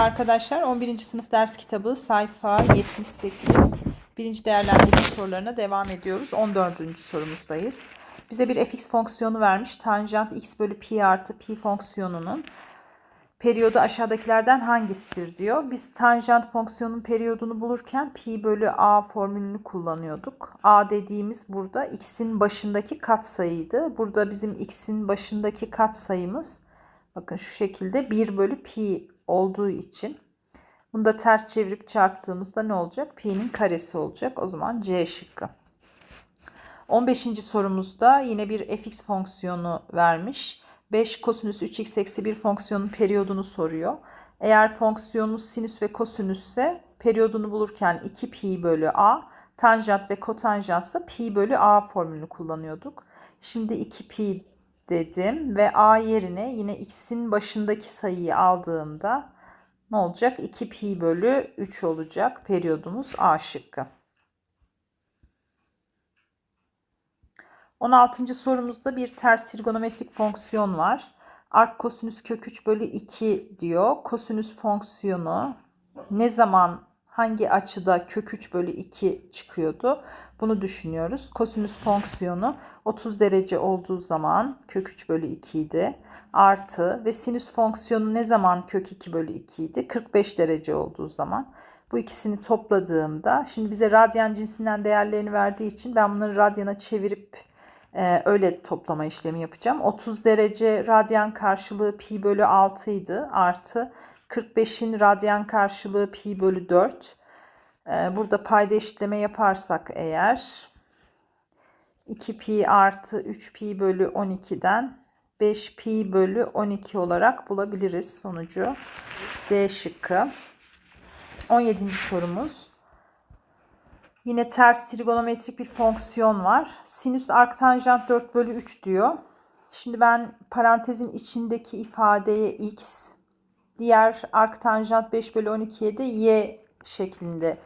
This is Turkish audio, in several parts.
Arkadaşlar 11. sınıf ders kitabı sayfa 78. Birinci değerlendirme sorularına devam ediyoruz. 14. sorumuzdayız. Bize bir fx fonksiyonu vermiş. Tanjant x bölü pi artı pi fonksiyonunun periyodu aşağıdakilerden hangisidir diyor. Biz tanjant fonksiyonun periyodunu bulurken pi bölü a formülünü kullanıyorduk. a dediğimiz burada x'in başındaki katsayıydı. Burada bizim x'in başındaki katsayımız bakın şu şekilde 1 bölü pi olduğu için bunu da ters çevirip çarptığımızda ne olacak? Pi'nin karesi olacak. O zaman C şıkkı. 15. sorumuzda yine bir fx fonksiyonu vermiş. 5 kosinüs 3x eksi 1 fonksiyonun periyodunu soruyor. Eğer fonksiyonumuz sinüs ve kosinüsse periyodunu bulurken 2 pi bölü a, tanjant ve kotanjansa pi bölü a formülünü kullanıyorduk. Şimdi 2 pi dedim ve a yerine yine x'in başındaki sayıyı aldığımda ne olacak? 2 pi bölü 3 olacak. Periyodumuz a şıkkı. 16. sorumuzda bir ters trigonometrik fonksiyon var. Ark kosinüs kök 3 bölü 2 diyor. Kosinüs fonksiyonu ne zaman hangi açıda kök 3 bölü 2 çıkıyordu? Bunu düşünüyoruz. Kosinüs fonksiyonu 30 derece olduğu zaman kök 3 bölü 2 idi. Artı ve sinüs fonksiyonu ne zaman kök 2 bölü 2 idi? 45 derece olduğu zaman. Bu ikisini topladığımda şimdi bize radyan cinsinden değerlerini verdiği için ben bunları radyana çevirip ee, öyle toplama işlemi yapacağım. 30 derece radyan karşılığı pi bölü 6 idi. Artı 45'in radyan karşılığı pi bölü 4. Ee, burada payda eşitleme yaparsak eğer 2 pi artı 3 pi bölü 12'den 5 pi bölü 12 olarak bulabiliriz sonucu. D şıkkı. 17. sorumuz. Yine ters trigonometrik bir fonksiyon var. Sinüs arktanjant 4 bölü 3 diyor. Şimdi ben parantezin içindeki ifadeye x, diğer arktanjant 5 bölü 12'ye de y şeklinde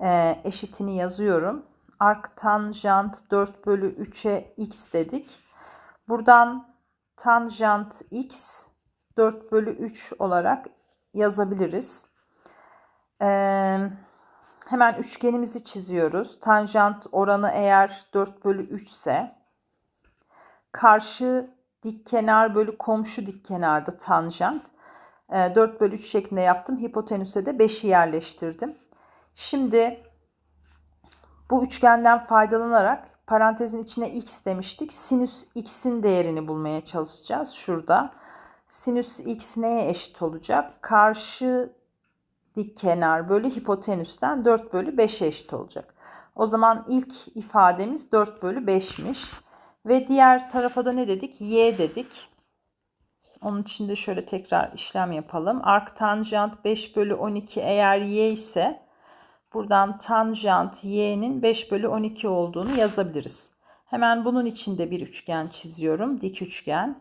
e, eşitini yazıyorum. Arktanjant 4 bölü 3'e x dedik. Buradan tanjant x 4 bölü 3 olarak yazabiliriz. Eee Hemen üçgenimizi çiziyoruz. Tanjant oranı eğer 4 bölü 3 ise karşı dik kenar bölü komşu dik kenarda tanjant. 4 ee, bölü 3 şeklinde yaptım. Hipotenüse de 5'i yerleştirdim. Şimdi bu üçgenden faydalanarak parantezin içine x demiştik. Sinüs x'in değerini bulmaya çalışacağız. Şurada. Sinüs x neye eşit olacak? Karşı dik kenar bölü hipotenüsten 4 bölü 5 eşit olacak. O zaman ilk ifademiz 4 bölü 5'miş. Ve diğer tarafa da ne dedik? Y dedik. Onun için de şöyle tekrar işlem yapalım. Ark tanjant 5 bölü 12 eğer y ise buradan tanjant y'nin 5 bölü 12 olduğunu yazabiliriz. Hemen bunun içinde bir üçgen çiziyorum. Dik üçgen.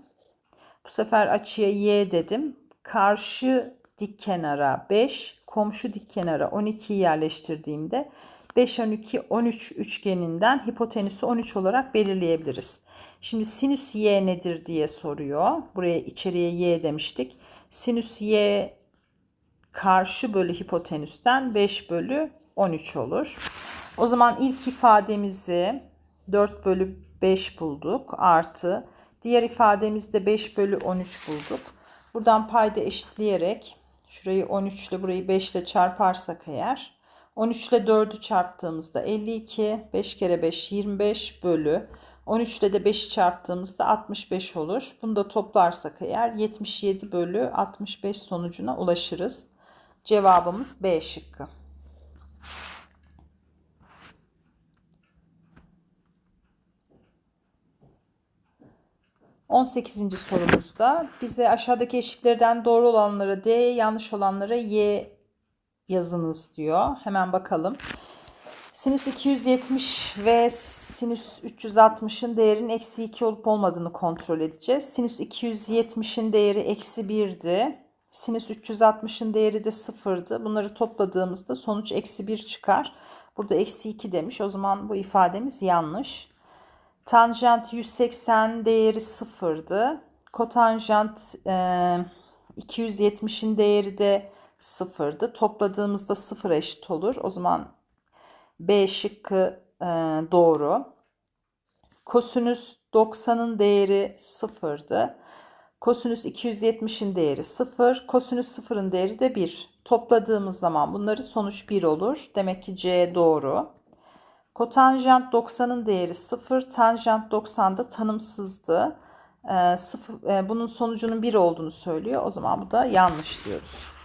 Bu sefer açıya y dedim. Karşı dik kenara 5, komşu dik kenara 12'yi yerleştirdiğimde 5, 12, 13 üçgeninden hipotenüsü 13 olarak belirleyebiliriz. Şimdi sinüs y nedir diye soruyor. Buraya içeriye y demiştik. Sinüs y karşı bölü hipotenüsten 5 bölü 13 olur. O zaman ilk ifademizi 4 bölü 5 bulduk artı diğer ifademizde 5 bölü 13 bulduk. Buradan payda eşitleyerek Şurayı 13 ile burayı 5 ile çarparsak eğer 13 ile 4'ü çarptığımızda 52, 5 kere 5 25 bölü 13 ile de 5'i çarptığımızda 65 olur. Bunu da toplarsak eğer 77 bölü 65 sonucuna ulaşırız. Cevabımız B şıkkı. 18. sorumuzda bize aşağıdaki eşitlerden doğru olanlara D, yanlış olanlara Y yazınız diyor. Hemen bakalım. Sinüs 270 ve sinüs 360'ın değerinin eksi 2 olup olmadığını kontrol edeceğiz. Sinüs 270'in değeri eksi 1'di. Sinüs 360'ın değeri de 0'dı. Bunları topladığımızda sonuç eksi 1 çıkar. Burada eksi 2 demiş. O zaman bu ifademiz yanlış. Tanjant 180 değeri sıfırdı. Kotanjant e, 270'in değeri de sıfırdı. Topladığımızda sıfır eşit olur. O zaman B şıkkı e, doğru. Kosinüs 90'ın değeri sıfırdı. Kosinüs 270'in değeri 0. Kosinüs 0'ın değeri de 1. Topladığımız zaman bunları sonuç 1 olur. Demek ki C doğru. Kotanjant 90'ın değeri 0. Tanjant 90 da tanımsızdı. Ee, sıfır, e, bunun sonucunun 1 olduğunu söylüyor. O zaman bu da yanlış diyoruz.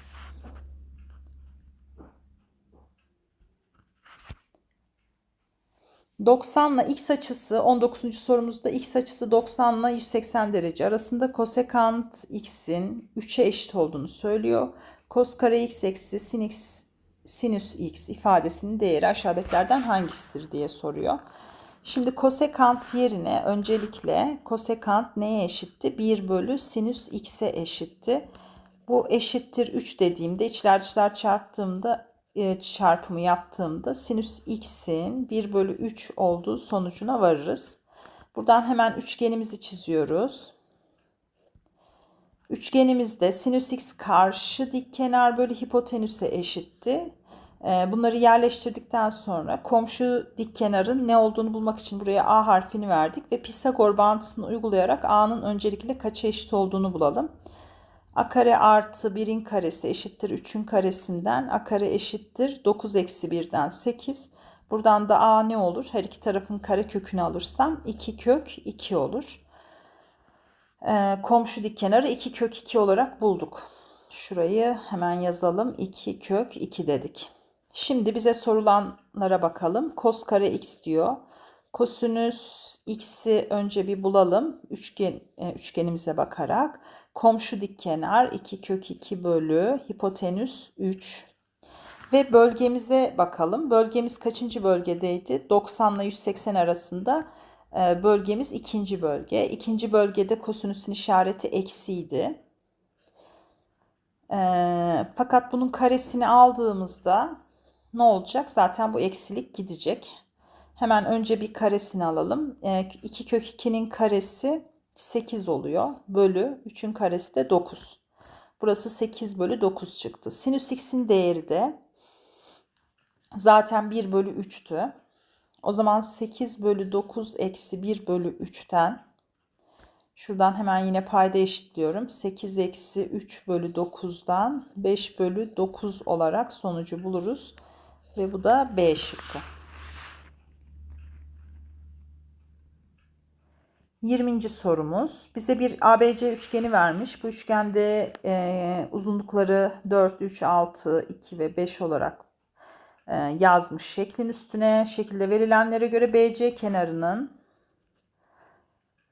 ...90 ile x açısı 19. sorumuzda x açısı 90 ile 180 derece arasında kosekant x'in 3'e eşit olduğunu söylüyor. Kos kare x eksi sin x sinüs x ifadesinin değeri aşağıdakilerden hangisidir diye soruyor. Şimdi kosekant yerine öncelikle kosekant neye eşitti? 1 bölü sinüs x'e eşitti. Bu eşittir 3 dediğimde içler dışlar çarptığımda çarpımı yaptığımda sinüs x'in 1 bölü 3 olduğu sonucuna varırız. Buradan hemen üçgenimizi çiziyoruz. Üçgenimizde sinüs x karşı dik kenar bölü hipotenüse eşitti. Ee, bunları yerleştirdikten sonra komşu dik kenarın ne olduğunu bulmak için buraya A harfini verdik ve Pisagor bağıntısını uygulayarak A'nın öncelikle kaça eşit olduğunu bulalım. A kare artı 1'in karesi eşittir 3'ün karesinden A kare eşittir 9 eksi 1'den 8. Buradan da A ne olur? Her iki tarafın kare kökünü alırsam 2 kök 2 olur. Ee, komşu dik kenarı 2 kök 2 olarak bulduk. Şurayı hemen yazalım. 2 kök 2 dedik. Şimdi bize sorulanlara bakalım. Kos kare x diyor. Kosinüs x'i önce bir bulalım. Üçgen, e, üçgenimize bakarak. Komşu dik kenar 2 kök 2 bölü hipotenüs 3. Ve bölgemize bakalım. Bölgemiz kaçıncı bölgedeydi? 90 ile 180 arasında e, bölgemiz ikinci bölge. İkinci bölgede kosinüsün işareti eksiydi. E, fakat bunun karesini aldığımızda ne olacak? Zaten bu eksilik gidecek. Hemen önce bir karesini alalım. 2 kök 2'nin karesi 8 oluyor. Bölü 3'ün karesi de 9. Burası 8 bölü 9 çıktı. Sinüs x'in değeri de zaten 1 bölü 3'tü. O zaman 8 bölü 9 eksi 1 bölü 3'ten şuradan hemen yine payda eşitliyorum. 8 eksi 3 bölü 9'dan 5 bölü 9 olarak sonucu buluruz. Ve bu da B şıkkı. 20. sorumuz. Bize bir ABC üçgeni vermiş. Bu üçgende e, uzunlukları 4, 3, 6, 2 ve 5 olarak e, yazmış şeklin üstüne. Şekilde verilenlere göre BC kenarının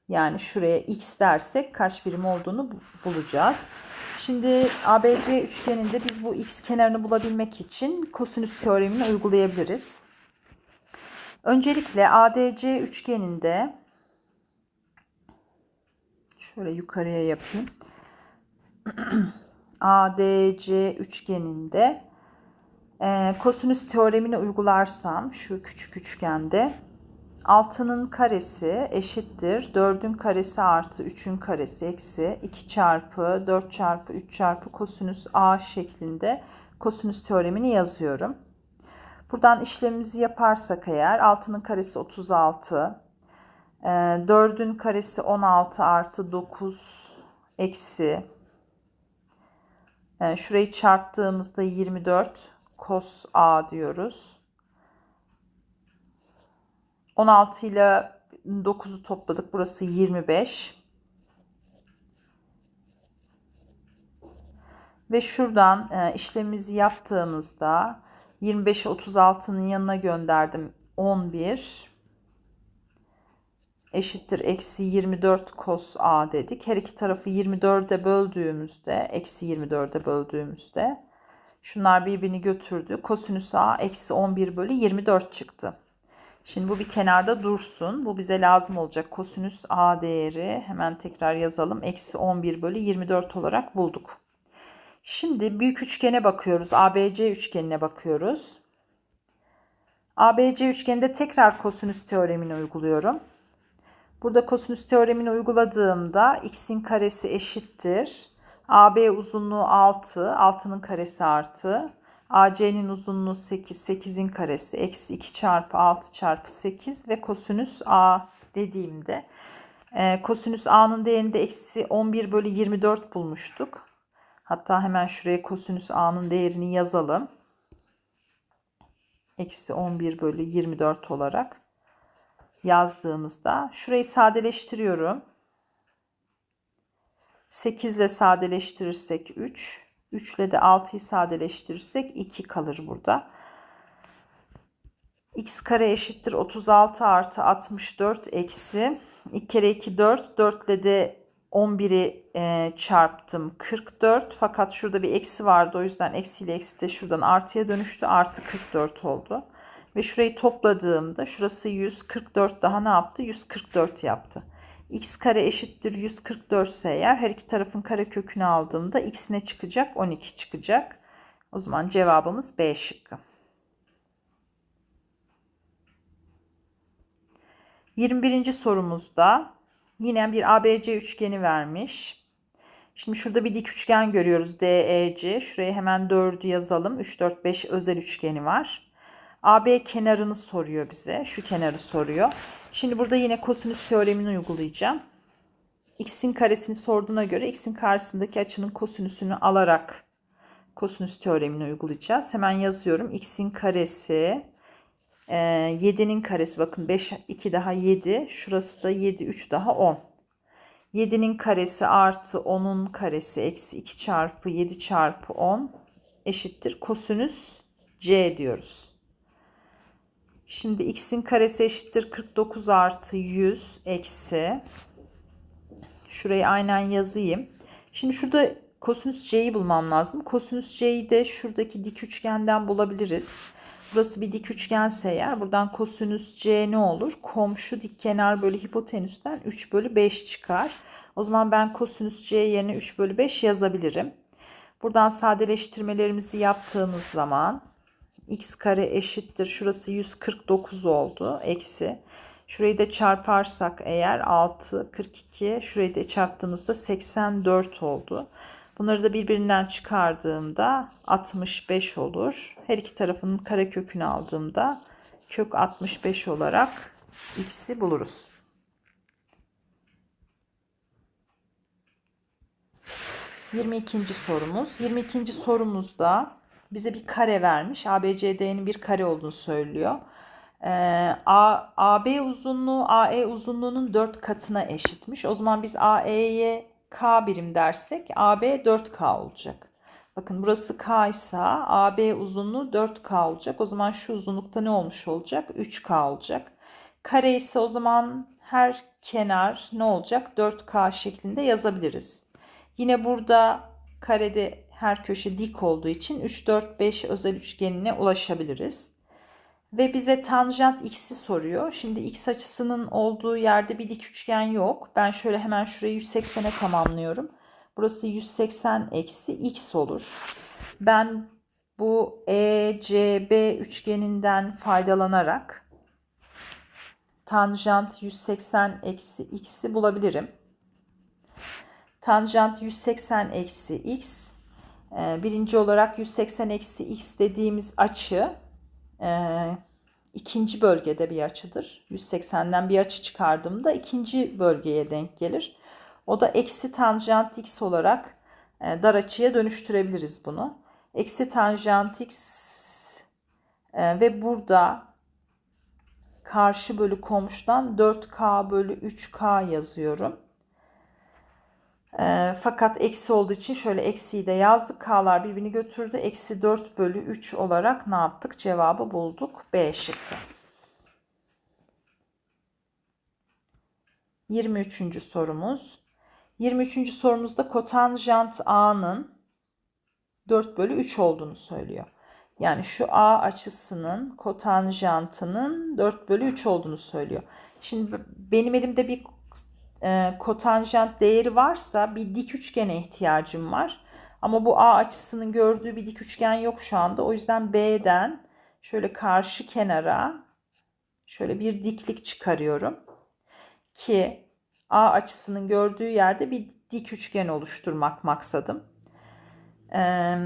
yani şuraya x dersek kaç birim olduğunu bulacağız. Şimdi ABC üçgeninde biz bu x kenarını bulabilmek için kosinüs teoremini uygulayabiliriz. Öncelikle ADC üçgeninde şöyle yukarıya yapayım. ADC üçgeninde e, kosinüs teoremini uygularsam şu küçük üçgende 6'nın karesi eşittir 4'ün karesi artı 3'ün karesi eksi 2 çarpı 4 çarpı 3 çarpı kosinüs a şeklinde kosinüs teoremini yazıyorum. Buradan işlemimizi yaparsak eğer 6'nın karesi 36, 4'ün e, karesi 16 artı 9 eksi e, şurayı çarptığımızda 24 kos a diyoruz. 16 ile 9'u topladık. Burası 25. Ve şuradan e, işlemimizi yaptığımızda 25'i 36'nın yanına gönderdim. 11 eşittir eksi 24 kos a dedik. Her iki tarafı 24'e böldüğümüzde eksi 24'e böldüğümüzde şunlar birbirini götürdü. Kosinüs a eksi 11 bölü 24 çıktı. Şimdi bu bir kenarda dursun. Bu bize lazım olacak. Kosinüs A değeri hemen tekrar yazalım. Eksi 11 bölü 24 olarak bulduk. Şimdi büyük üçgene bakıyoruz. ABC üçgenine bakıyoruz. ABC üçgeninde tekrar kosinüs teoremini uyguluyorum. Burada kosinüs teoremini uyguladığımda x'in karesi eşittir. AB uzunluğu 6, 6'nın karesi artı. AC'nin uzunluğu 8, 8'in karesi eksi 2 çarpı 6 çarpı 8 ve kosinüs A dediğimde e, kosinüs A'nın değerini de eksi 11 bölü 24 bulmuştuk. Hatta hemen şuraya kosinüs A'nın değerini yazalım. Eksi 11 bölü 24 olarak yazdığımızda şurayı sadeleştiriyorum. 8 ile sadeleştirirsek 3. 3 ile de 6'yı sadeleştirirsek 2 kalır burada. x kare eşittir 36 artı 64 eksi 2 kere 2 4. 4 ile de 11'i e, çarptım 44 fakat şurada bir eksi vardı o yüzden eksiyle eksi de şuradan artıya dönüştü artı 44 oldu. Ve şurayı topladığımda şurası 144 daha ne yaptı? 144 yaptı x kare eşittir 144 ise eğer her iki tarafın kare kökünü aldığımda x ne çıkacak? 12 çıkacak. O zaman cevabımız B şıkkı. 21. sorumuzda yine bir ABC üçgeni vermiş. Şimdi şurada bir dik üçgen görüyoruz DEC. Şuraya hemen 4'ü yazalım. 3, 4, 5 özel üçgeni var. AB kenarını soruyor bize. Şu kenarı soruyor. Şimdi burada yine kosinüs teoremini uygulayacağım. X'in karesini sorduğuna göre x'in karşısındaki açının kosinüsünü alarak kosinüs teoremini uygulayacağız. Hemen yazıyorum. x'in karesi 7'nin e, karesi bakın 5 2 daha 7 şurası da 7 3 daha 10. 7'nin karesi artı 10'un karesi eksi 2 çarpı 7 çarpı 10 eşittir kosinüs c diyoruz. Şimdi x'in karesi eşittir 49 artı 100 eksi. Şurayı aynen yazayım. Şimdi şurada kosinüs c'yi bulmam lazım. Kosinüs c'yi de şuradaki dik üçgenden bulabiliriz. Burası bir dik üçgense eğer buradan kosinüs c ne olur? Komşu dik kenar bölü hipotenüsten 3 bölü 5 çıkar. O zaman ben kosinüs c yerine 3 bölü 5 yazabilirim. Buradan sadeleştirmelerimizi yaptığımız zaman x kare eşittir. Şurası 149 oldu. Eksi. Şurayı da çarparsak eğer 6, 42. Şurayı da çarptığımızda 84 oldu. Bunları da birbirinden çıkardığımda 65 olur. Her iki tarafının kare kökünü aldığımda kök 65 olarak x'i buluruz. Yirmi ikinci sorumuz. Yirmi ikinci sorumuzda bize bir kare vermiş. ABCD'nin bir kare olduğunu söylüyor. Ee, A, AB uzunluğu AE uzunluğunun 4 katına eşitmiş. O zaman biz AE'ye K birim dersek AB 4K olacak. Bakın burası K ise AB uzunluğu 4K olacak. O zaman şu uzunlukta ne olmuş olacak? 3K olacak. Kare ise o zaman her kenar ne olacak? 4K şeklinde yazabiliriz. Yine burada karede her köşe dik olduğu için 3, 4, 5 özel üçgenine ulaşabiliriz. Ve bize tanjant x'i soruyor. Şimdi x açısının olduğu yerde bir dik üçgen yok. Ben şöyle hemen şurayı 180'e tamamlıyorum. Burası 180 eksi x olur. Ben bu ECB üçgeninden faydalanarak tanjant 180 eksi x'i bulabilirim. Tanjant 180 eksi x birinci olarak 180 eksi x dediğimiz açı e, ikinci bölgede bir açıdır. 180'den bir açı çıkardığımda ikinci bölgeye denk gelir. O da eksi tanjant x olarak e, dar açıya dönüştürebiliriz bunu. Eksi tanjant x e, ve burada karşı bölü komşudan 4k bölü 3k yazıyorum. E, fakat eksi olduğu için şöyle eksiyi de yazdık. K'lar birbirini götürdü. Eksi 4 bölü 3 olarak ne yaptık? Cevabı bulduk. B şıkkı. 23. sorumuz. 23. sorumuzda kotanjant A'nın 4 bölü 3 olduğunu söylüyor. Yani şu A açısının kotanjantının 4 bölü 3 olduğunu söylüyor. Şimdi benim elimde bir e, kotanjant değeri varsa bir dik üçgene ihtiyacım var. Ama bu A açısının gördüğü bir dik üçgen yok şu anda. O yüzden B'den şöyle karşı kenara şöyle bir diklik çıkarıyorum. Ki A açısının gördüğü yerde bir dik üçgen oluşturmak maksadım. Ee,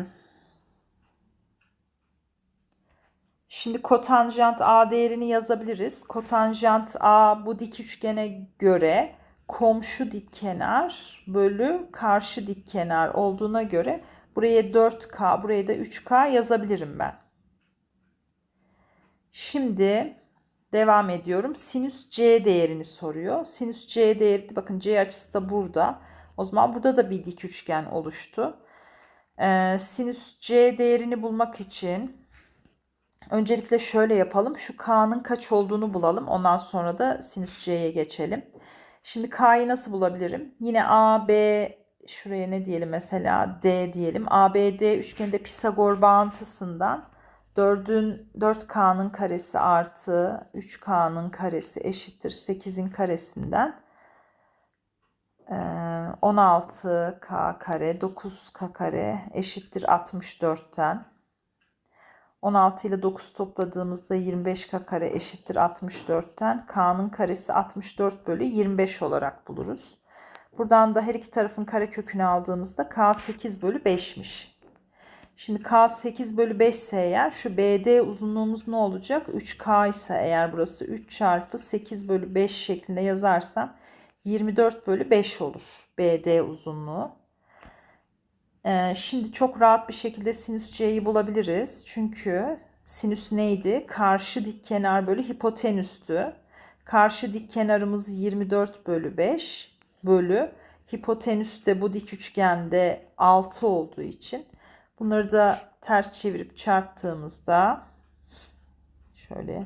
şimdi kotanjant A değerini yazabiliriz. Kotanjant A bu dik üçgene göre komşu dik kenar bölü karşı dik kenar olduğuna göre buraya 4K buraya da 3K yazabilirim ben. Şimdi devam ediyorum. Sinüs C değerini soruyor. Sinüs C değeri bakın C açısı da burada. O zaman burada da bir dik üçgen oluştu. Ee, sinüs C değerini bulmak için öncelikle şöyle yapalım. Şu K'nın kaç olduğunu bulalım. Ondan sonra da sinüs C'ye geçelim. Şimdi K'yı nasıl bulabilirim? Yine A, B, şuraya ne diyelim mesela D diyelim. ABD üçgeninde Pisagor bağıntısından 4'ün 4K'nın karesi artı 3K'nın karesi eşittir 8'in karesinden 16K kare 9K kare eşittir 64'ten 16 ile 9 topladığımızda 25K kare eşittir 64'ten K'nın karesi 64 bölü 25 olarak buluruz. Buradan da her iki tarafın kare kökünü aldığımızda K 8 bölü 5'miş. Şimdi K 8 bölü 5 ise eğer şu BD uzunluğumuz ne olacak? 3K ise eğer burası 3 çarpı 8 bölü 5 şeklinde yazarsam 24 bölü 5 olur BD uzunluğu. Ee, şimdi çok rahat bir şekilde sinüs C'yi bulabiliriz. Çünkü sinüs neydi? Karşı dik kenar bölü hipotenüstü. Karşı dik kenarımız 24 bölü 5 bölü hipotenüs de bu dik üçgende 6 olduğu için bunları da ters çevirip çarptığımızda şöyle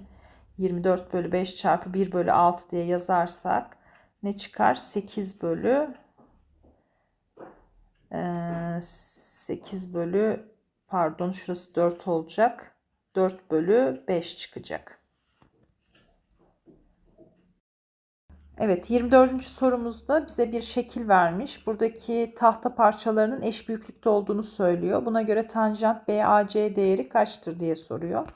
24 bölü 5 çarpı 1 bölü 6 diye yazarsak ne çıkar? 8 bölü 8 bölü pardon şurası 4 olacak. 4 bölü 5 çıkacak. Evet 24. sorumuzda bize bir şekil vermiş. Buradaki tahta parçalarının eş büyüklükte olduğunu söylüyor. Buna göre tanjant BAC değeri kaçtır diye soruyor.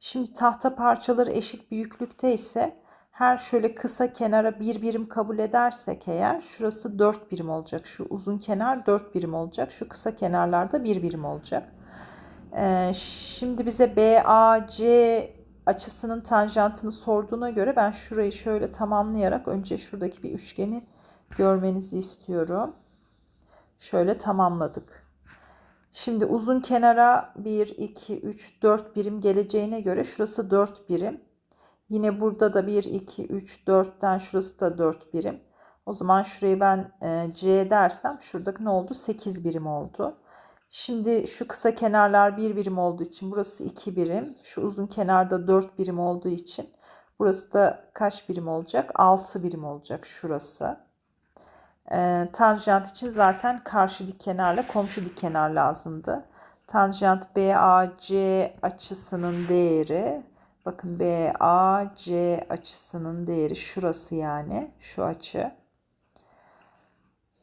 Şimdi tahta parçaları eşit büyüklükte ise her şöyle kısa kenara bir birim kabul edersek eğer şurası 4 birim olacak. Şu uzun kenar 4 birim olacak. Şu kısa kenarlarda 1 birim olacak. Ee, şimdi bize BAC açısının tanjantını sorduğuna göre ben şurayı şöyle tamamlayarak önce şuradaki bir üçgeni görmenizi istiyorum. Şöyle tamamladık. Şimdi uzun kenara 1, 2, 3, 4 birim geleceğine göre şurası 4 birim. Yine burada da 1, 2, 3, 4'ten şurası da 4 birim. O zaman şurayı ben e, C dersem şuradaki ne oldu? 8 birim oldu. Şimdi şu kısa kenarlar 1 birim olduğu için burası 2 birim. Şu uzun kenarda 4 birim olduğu için burası da kaç birim olacak? 6 birim olacak şurası. E, tanjant için zaten karşı dik kenarla komşu dik kenar lazımdı. Tanjant BAC açısının değeri Bakın BAC açısının değeri şurası yani. Şu açı.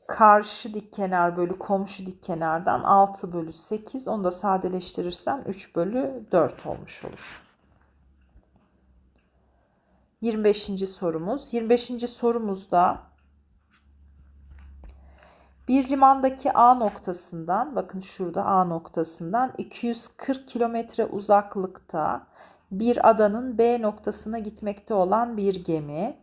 Karşı dik kenar bölü komşu dik kenardan 6 bölü 8. Onu da sadeleştirirsem 3 bölü 4 olmuş olur. 25. sorumuz. 25. sorumuzda bir limandaki A noktasından bakın şurada A noktasından 240 kilometre uzaklıkta bir adanın B noktasına gitmekte olan bir gemi.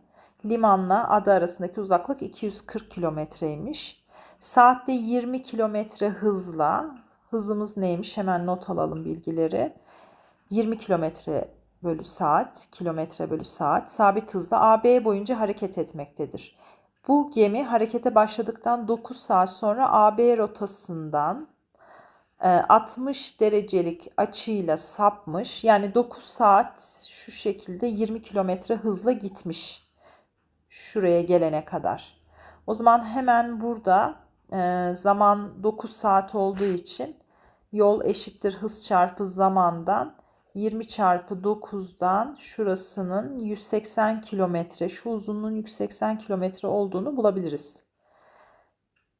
Limanla ada arasındaki uzaklık 240 kilometreymiş. Saatte 20 kilometre hızla, hızımız neymiş hemen not alalım bilgileri. 20 kilometre bölü saat, kilometre bölü saat sabit hızla AB boyunca hareket etmektedir. Bu gemi harekete başladıktan 9 saat sonra AB rotasından 60 ee, derecelik açıyla sapmış. Yani 9 saat şu şekilde 20 kilometre hızla gitmiş. Şuraya gelene kadar. O zaman hemen burada e, zaman 9 saat olduğu için yol eşittir hız çarpı zamandan 20 çarpı 9'dan şurasının 180 kilometre şu uzunluğun 180 kilometre olduğunu bulabiliriz.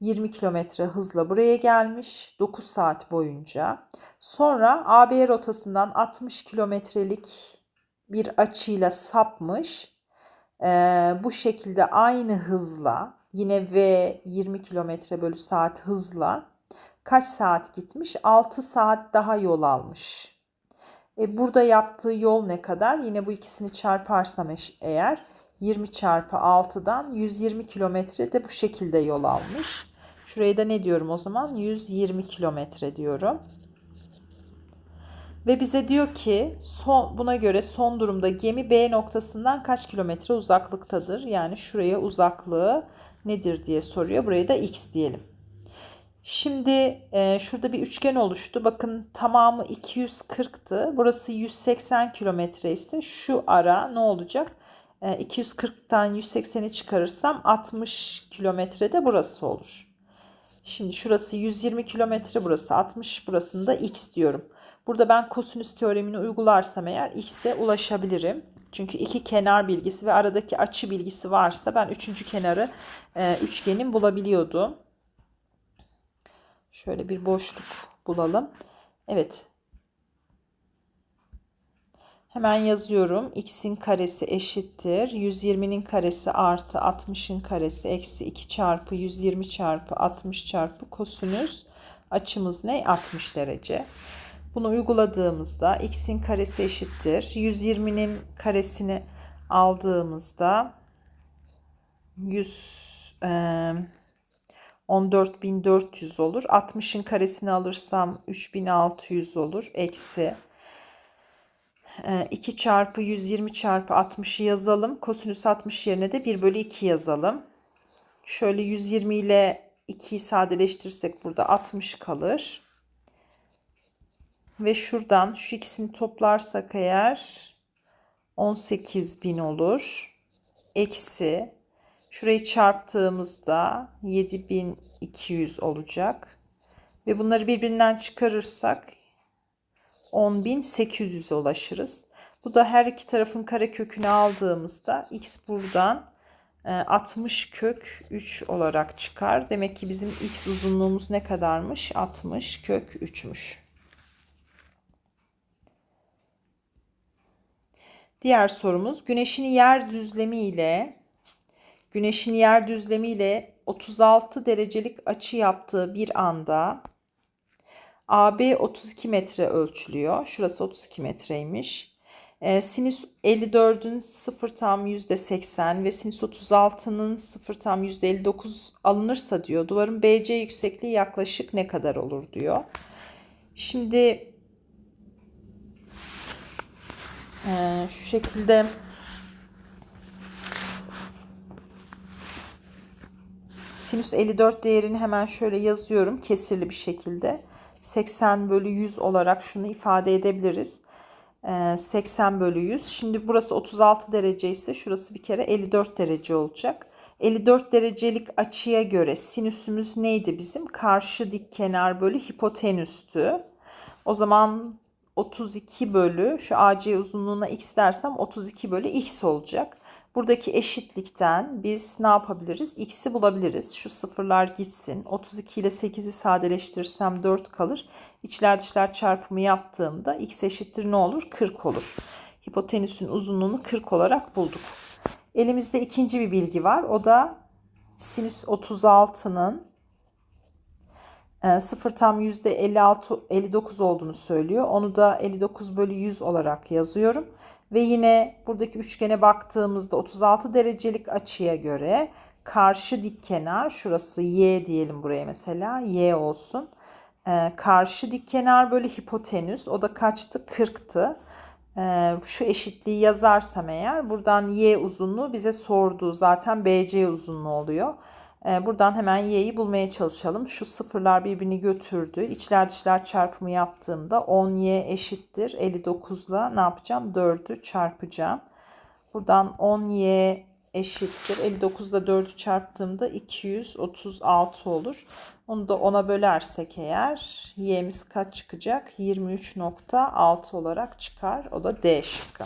20 kilometre hızla buraya gelmiş 9 saat boyunca. Sonra AB rotasından 60 kilometrelik bir açıyla sapmış. Ee, bu şekilde aynı hızla yine V 20 km bölü saat hızla kaç saat gitmiş? 6 saat daha yol almış. E burada yaptığı yol ne kadar? Yine bu ikisini çarparsam eğer 20 çarpı 6'dan 120 kilometre de bu şekilde yol almış. Şuraya da ne diyorum o zaman? 120 kilometre diyorum. Ve bize diyor ki son, buna göre son durumda gemi B noktasından kaç kilometre uzaklıktadır? Yani şuraya uzaklığı nedir diye soruyor. Buraya da x diyelim. Şimdi e, şurada bir üçgen oluştu. Bakın tamamı 240'tı. Burası 180 kilometre ise şu ara ne olacak? 240'tan 180'i çıkarırsam 60 kilometrede burası olur. Şimdi şurası 120 kilometre burası 60 burasında x diyorum. Burada ben kosinüs teoremini uygularsam eğer x'e ulaşabilirim. Çünkü iki kenar bilgisi ve aradaki açı bilgisi varsa ben üçüncü kenarı e, üçgenin bulabiliyordum. Şöyle bir boşluk bulalım. Evet Hemen yazıyorum. X'in karesi eşittir. 120'nin karesi artı 60'ın karesi eksi 2 çarpı 120 çarpı 60 çarpı kosinüs. Açımız ne? 60 derece. Bunu uyguladığımızda x'in karesi eşittir. 120'nin karesini aldığımızda 100 e, 14.400 olur. 60'ın karesini alırsam 3600 olur. Eksi 2 ee, çarpı 120 çarpı 60'ı yazalım. Kosinüs 60 yerine de 1 bölü 2 yazalım. Şöyle 120 ile 2'yi sadeleştirirsek burada 60 kalır. Ve şuradan şu ikisini toplarsak eğer 18.000 olur. Eksi şurayı çarptığımızda 7200 olacak. Ve bunları birbirinden çıkarırsak 10.800'e ulaşırız. Bu da her iki tarafın kare kökünü aldığımızda x buradan 60 e, kök 3 olarak çıkar. Demek ki bizim x uzunluğumuz ne kadarmış? 60 kök 3'müş. Diğer sorumuz güneşin yer düzlemi ile güneşin yer düzlemi ile 36 derecelik açı yaptığı bir anda AB 32 metre ölçülüyor. Şurası 32 metreymiş. E, sinüs 54'ün 0 tam %80 ve sinüs 36'nın 0 tam %59 alınırsa diyor. Duvarın BC yüksekliği yaklaşık ne kadar olur diyor. Şimdi e, şu şekilde sinüs 54 değerini hemen şöyle yazıyorum kesirli bir şekilde. 80 bölü 100 olarak şunu ifade edebiliriz. 80 ee, bölü 100. Şimdi burası 36 derece ise şurası bir kere 54 derece olacak. 54 derecelik açıya göre sinüsümüz neydi bizim? Karşı dik kenar bölü hipotenüstü. O zaman 32 bölü şu AC uzunluğuna x dersem 32 bölü x olacak. Buradaki eşitlikten biz ne yapabiliriz? X'i bulabiliriz. Şu sıfırlar gitsin. 32 ile 8'i sadeleştirirsem 4 kalır. İçler dışlar çarpımı yaptığımda x eşittir ne olur? 40 olur. Hipotenüsün uzunluğunu 40 olarak bulduk. Elimizde ikinci bir bilgi var. O da sinüs 36'nın 0 e, tam %56 59 olduğunu söylüyor. Onu da 59 bölü 100 olarak yazıyorum. Ve yine buradaki üçgene baktığımızda 36 derecelik açıya göre karşı dik kenar şurası y diyelim buraya mesela y olsun. Ee, karşı dik kenar bölü hipotenüs o da kaçtı? 40'tı. Ee, şu eşitliği yazarsam eğer buradan y uzunluğu bize sorduğu zaten BC uzunluğu oluyor. Ee, buradan hemen y'yi bulmaya çalışalım. Şu sıfırlar birbirini götürdü. İçler dışlar çarpımı yaptığımda 10y eşittir. 59 ile ne yapacağım? 4'ü çarpacağım. Buradan 10y eşittir. 59 ile 4'ü çarptığımda 236 olur. Onu da 10'a bölersek eğer y'miz kaç çıkacak? 23.6 olarak çıkar. O da D şıkkı.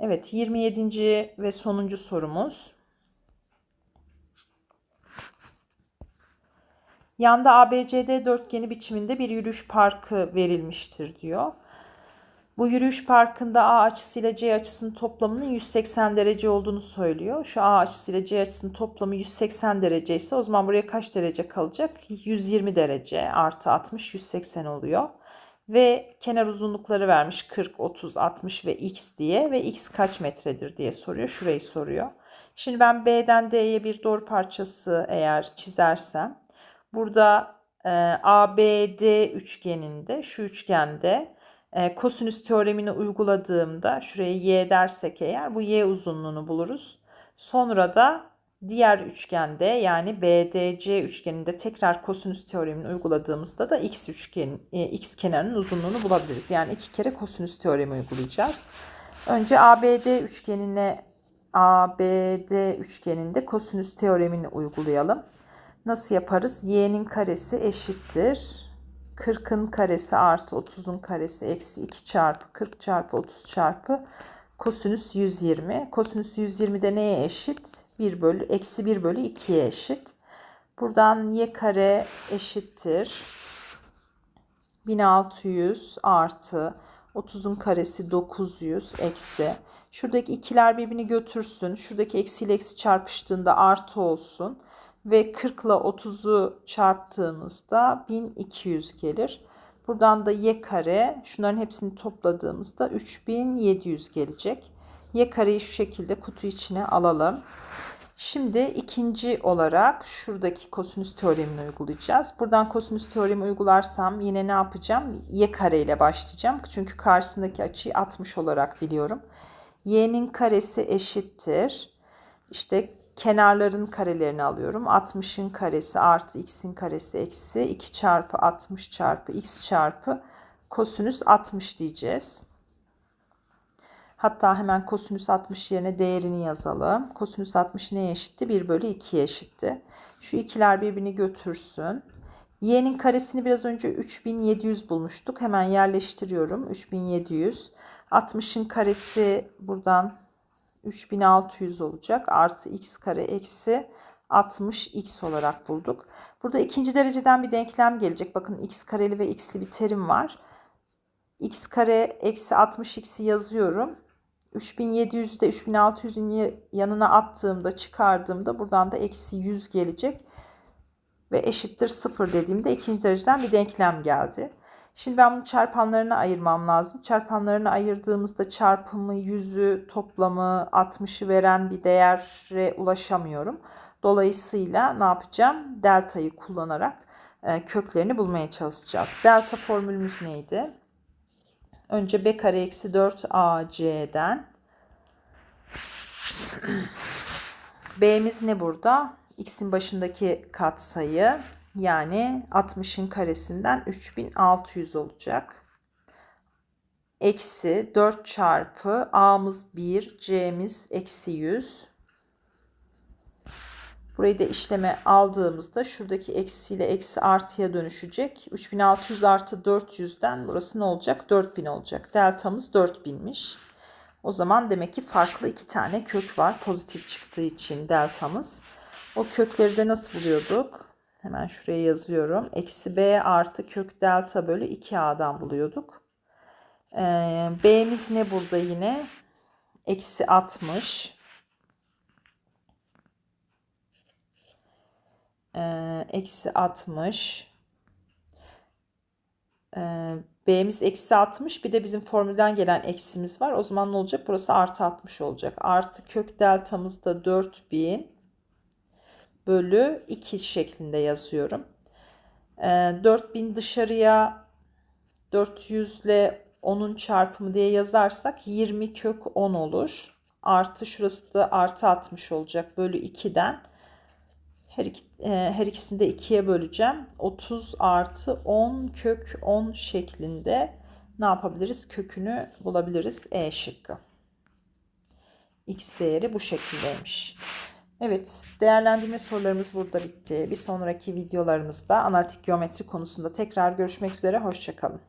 Evet 27. ve sonuncu sorumuz. Yanda ABCD dörtgeni biçiminde bir yürüyüş parkı verilmiştir diyor. Bu yürüyüş parkında A açısıyla C açısının toplamının 180 derece olduğunu söylüyor. Şu A açısıyla C açısının toplamı 180 derece ise o zaman buraya kaç derece kalacak? 120 derece artı 60 180 oluyor. Ve kenar uzunlukları vermiş 40, 30, 60 ve x diye ve x kaç metredir diye soruyor. Şurayı soruyor. Şimdi ben B'den D'ye bir doğru parçası eğer çizersem burada e, ABD üçgeninde şu üçgende e, kosinüs teoremini uyguladığımda şuraya y dersek eğer bu y uzunluğunu buluruz. Sonra da diğer üçgende yani BDC üçgeninde tekrar kosinüs teoremini uyguladığımızda da x üçgen e, x kenarının uzunluğunu bulabiliriz. Yani iki kere kosinüs teoremi uygulayacağız. Önce ABD üçgenine ABD üçgeninde kosinüs teoremini uygulayalım. Nasıl yaparız? Y'nin karesi eşittir 40'ın karesi artı 30'un karesi eksi 2 çarpı 40 çarpı 30 çarpı kosinüs 120. Kosinüs 120 de neye eşit? 1 bölü eksi 1 bölü 2'ye eşit. Buradan y kare eşittir. 1600 artı 30'un karesi 900 eksi. Şuradaki ikiler birbirini götürsün. Şuradaki eksi ile eksi çarpıştığında artı olsun ve 40 ile 30'u çarptığımızda 1200 gelir. Buradan da y kare şunların hepsini topladığımızda 3700 gelecek. Y kareyi şu şekilde kutu içine alalım. Şimdi ikinci olarak şuradaki kosinüs teoremini uygulayacağız. Buradan kosinüs teoremi uygularsam yine ne yapacağım? Y kare ile başlayacağım. Çünkü karşısındaki açıyı 60 olarak biliyorum. Y'nin karesi eşittir. İşte kenarların karelerini alıyorum. 60'ın karesi artı x'in karesi eksi 2 çarpı 60 çarpı x çarpı kosinüs 60 diyeceğiz. Hatta hemen kosinüs 60 yerine değerini yazalım. Kosinüs 60 neye eşitti? 1 bölü 2'ye eşitti. Şu ikiler birbirini götürsün. Y'nin karesini biraz önce 3700 bulmuştuk. Hemen yerleştiriyorum. 3700. 60'ın karesi buradan 3600 olacak. Artı x kare eksi 60x olarak bulduk. Burada ikinci dereceden bir denklem gelecek. Bakın x kareli ve x'li bir terim var. x kare eksi 60x'i yazıyorum. 3700'ü de 3600'ün yanına attığımda çıkardığımda buradan da eksi 100 gelecek. Ve eşittir 0 dediğimde ikinci dereceden bir denklem geldi. Şimdi ben bunu çarpanlarına ayırmam lazım. Çarpanlarına ayırdığımızda çarpımı, yüzü, toplamı, 60'ı veren bir değere ulaşamıyorum. Dolayısıyla ne yapacağım? Delta'yı kullanarak e, köklerini bulmaya çalışacağız. Delta formülümüz neydi? Önce b kare eksi 4 ac'den b'miz ne burada? x'in başındaki katsayı yani 60'ın karesinden 3600 olacak. Eksi 4 çarpı a'mız 1, c'miz eksi 100. Burayı da işleme aldığımızda şuradaki eksi ile eksi artıya dönüşecek. 3600 artı 400'den burası ne olacak? 4000 olacak. Deltamız 4000'miş. O zaman demek ki farklı iki tane kök var. Pozitif çıktığı için deltamız. O kökleri de nasıl buluyorduk? Hemen şuraya yazıyorum. Eksi b artı kök delta bölü 2a'dan buluyorduk. Ee, b'miz ne burada yine? Eksi 60. Ee, eksi 60. Ee, B'miz eksi 60 bir de bizim formülden gelen eksimiz var. O zaman ne olacak? Burası artı 60 olacak. Artı kök deltamız da 4000 bölü 2 şeklinde yazıyorum. 4000 ee, dışarıya 400 ile 10'un çarpımı diye yazarsak 20 kök 10 olur. Artı şurası da artı 60 olacak bölü 2'den. Her, iki, e, her ikisini de 2'ye böleceğim. 30 artı 10 kök 10 şeklinde ne yapabiliriz? Kökünü bulabiliriz. E şıkkı. X değeri bu şekildeymiş. Evet, değerlendirme sorularımız burada bitti. Bir sonraki videolarımızda analitik geometri konusunda tekrar görüşmek üzere. Hoşçakalın.